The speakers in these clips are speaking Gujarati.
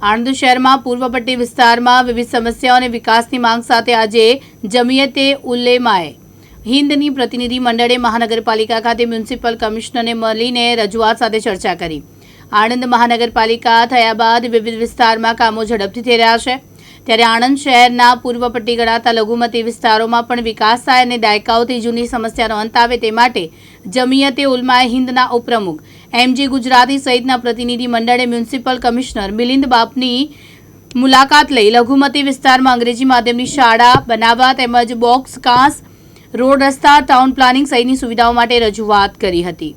આણંદ શહેરમાં પૂર્વ પટ્ટી વિસ્તારમાં વિવિધ સમસ્યાઓ અને વિકાસની માંગ સાથે આજે જમિયતે ઉલ્લેમાએ હિન્દની પ્રતિનિધિ મંડળે મહાનગરપાલિકા ખાતે મ્યુનિસિપલ કમિશનરને મળીને રજૂઆત સાથે ચર્ચા કરી. આણંદ મહાનગરપાલિકા થયા બાદ વિવિધ વિસ્તારમાં કામો ઝડપથી થઈ રહ્યા છે. ત્યારે આણંદ શહેરના પૂર્વ પટ્ટી ગણાતા લઘુમતી વિસ્તારોમાં પણ વિકાસ થાય અને દાયકાઓથી જૂની સમસ્યાનો અંત આવે તે માટે જમિયતે ઉલમાએ હિન્દના ઉપપ્રમુખ, એમજી ગુજરાતી સહિતના પ્રતિનિધિ મંડળે મ્યુનિસિપલ કમિશનર મિલિંદ બાપની મુલાકાત લઈ લઘુમતી વિસ્તારમાં અંગ્રેજી માધ્યમની શાળા બનાવવા તેમજ બોક્સ, કાંસ, રોડ રસ્તા, ટાઉન પ્લાનિંગ સહિતની સુવિધાઓ માટે રજૂઆત કરી હતી.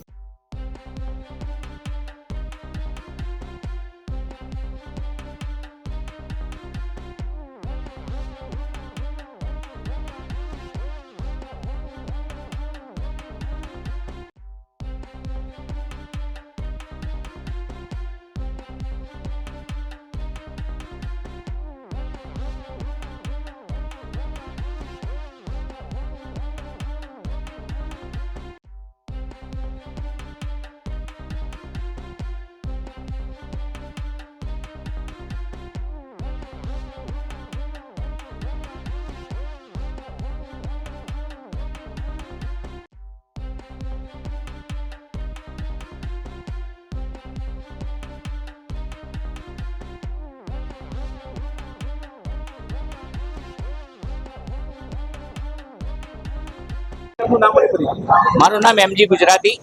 મારું નામ એમજી ગુજરાતી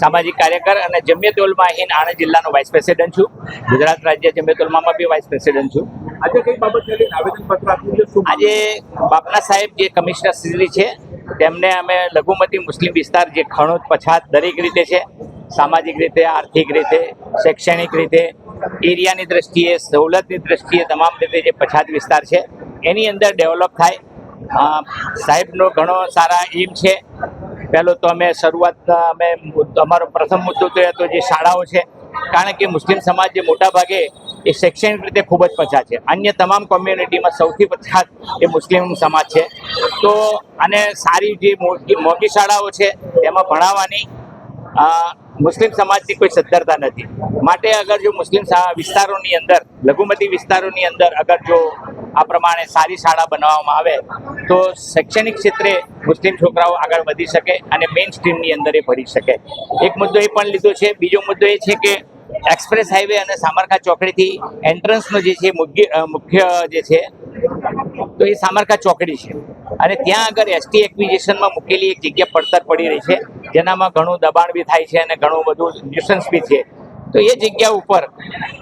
સામાજિક કાર્યકર અને જમિયત ઉલમા હિન્દ આણંદ જિલ્લાનો વાઇસ પ્રેસિડેન્ટ છું. ગુજરાત રાજ્ય જમિયત ઉલમામાં બી વાઇસ પ્રેસિડેન્ટ છું. આજે કઈ બાબતને લઈને આવેદનપત્ર આપ્યું છે? આજે બાપના સાહેબ જે કમિશનર શ્રી છે તેમને અમે લઘુમતી મુસ્લિમ વિસ્તાર જે ખણોત પછાત દરેક રીતે છે સામાજિક રીતે આર્થિક રીતે શૈક્ષણિક રીતે એરિયાની દ્રષ્ટિએ સવલતની દ્રષ્ટિએ તમામ રીતે જે પછાત વિસ્તાર છે એની અંદર ડેવલપ થાય સાહેબનો ઘણો સારા એમ છે. પહેલો તો અમે શરૂઆત અમે અમારો પ્રથમ મુદ્દો તો હતો જે શાળાઓ છે. કારણ કે મુસ્લિમ સમાજ જે મોટા ભાગે એ શૈક્ષણિક રીતે ખૂબ જ પછાત છે. અન્ય તમામ કોમ્યુનિટીમાં સૌથી પછાત એ મુસ્લિમ સમાજ છે. તો અને સારી જે મોટી શાળાઓ છે, એમાં ભણાવવાની મુસ્લિમ સમાજની કોઈ સદ્ધરતા નથી. માટે અગર જો મુસ્લિમ વિસ્તારોની અંદર, લઘુમતી વિસ્તારોની અંદર અગર જો આ પ્રમાણે સારી શાળા બનાવવામાં આવે તો શૈક્ષણિક ક્ષેત્રે મુસ્લિમ છોકરાઓ આગળ વધી શકે અને મેઇન સ્ટ્રીમની અંદર એ ભરી શકે. એક મુદ્દો એ પણ લીધો છે, બીજો મુદ્દો એ છે કે એક્સપ્રેસ હાઈવે અને સામરખા ચોકડીથી એન્ટ્રન્સનો જે છે મુખ્ય જે છે, તો એ સામરખા ચોકડી છે. અને ત્યાં આગળ એસટી એક્વિઝિશનમાં મૂકેલી એક જગ્યા પડતર પડી રહી છે, જેનામાં ઘણું દબાણ બી થાય છે અને ઘણું બધું ન્યુસન્સ બી છે. તો એ જગ્યા ઉપર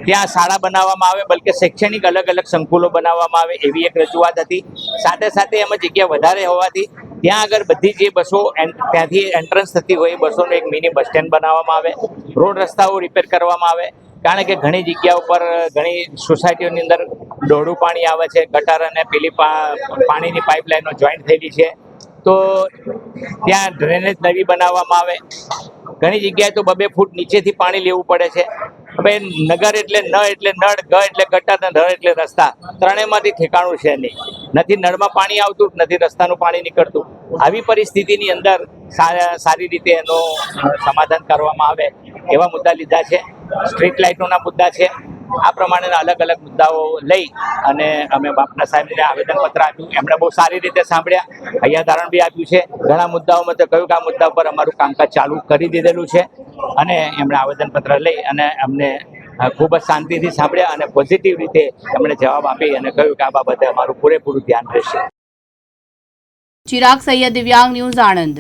ત્યાં શાળા બનાવવામાં આવે, બલકે શૈક્ષણિક અલગ અલગ સંકુલો બનાવવામાં આવે એવી એક રજૂઆત હતી. સાથે સાથે એમાં જગ્યા વધારે હોવાથી ત્યાં આગળ બધી જે બસો ત્યાંથી એન્ટ્રન્સ થતી હોય એ બસોનું એક મિની બસ સ્ટેન્ડ બનાવવામાં આવે. રોડ રસ્તાઓ રિપેર કરવામાં આવે. કારણ કે ઘણી જગ્યા ઉપર, ઘણી સોસાયટીઓની અંદર દોડું પાણી આવે છે, ગટર અને પેલી પાણીની પાઇપલાઇનો જોઈન્ટ થયેલી છે. તો ત્યાં ડ્રેનેજ નવી બનાવવામાં આવે. ઘણી જગ્યાએ તો બબે ફૂટ નીચેથી પાણી લેવું પડે છે. હવે નગર એટલે ન એટલે નળ, ગ એટલે ગટર ને નળ એટલે રસ્તા. ત્રણેયમાંથી ઠેકાણું છે નહીં. નથી નળમાં પાણી આવતું, નથી રસ્તાનું પાણી નીકળતું. આવી પરિસ્થિતિની અંદર સારી રીતે એનું સમાધાન કરવામાં આવે એવા મુદ્દા લીધા છે. સ્ટ્રીટ લાઇટોના મુદ્દા છે. આ પ્રમાણેના અલગ અલગ મુદ્દાઓ લઈ અને અમે બાપના સાહેબને આવેદનપત્ર આપ્યું. એમણે બહુ સારી રીતે સાંભળ્યા. અહીંયા ધારણ બી આપ્યું છે. ઘણા મુદ્દાઓમાં તો કહ્યું કે આ મુદ્દા પર અમારું કામકાજ ચાલુ કરી દીધેલું છે અને એમણે આવેદનપત્ર લઈ અને અમને ખૂબ જ શાંતિથી સાંભળ્યા અને પોઝિટિવ રીતે એમણે જવાબ આપી અને કહ્યું કે આ બાબતે અમારું પૂરેપૂરું ધ્યાન રહેશે. ચિરાગ સૈયદ દિવ્યાંગ ન્યૂઝ આણંદ.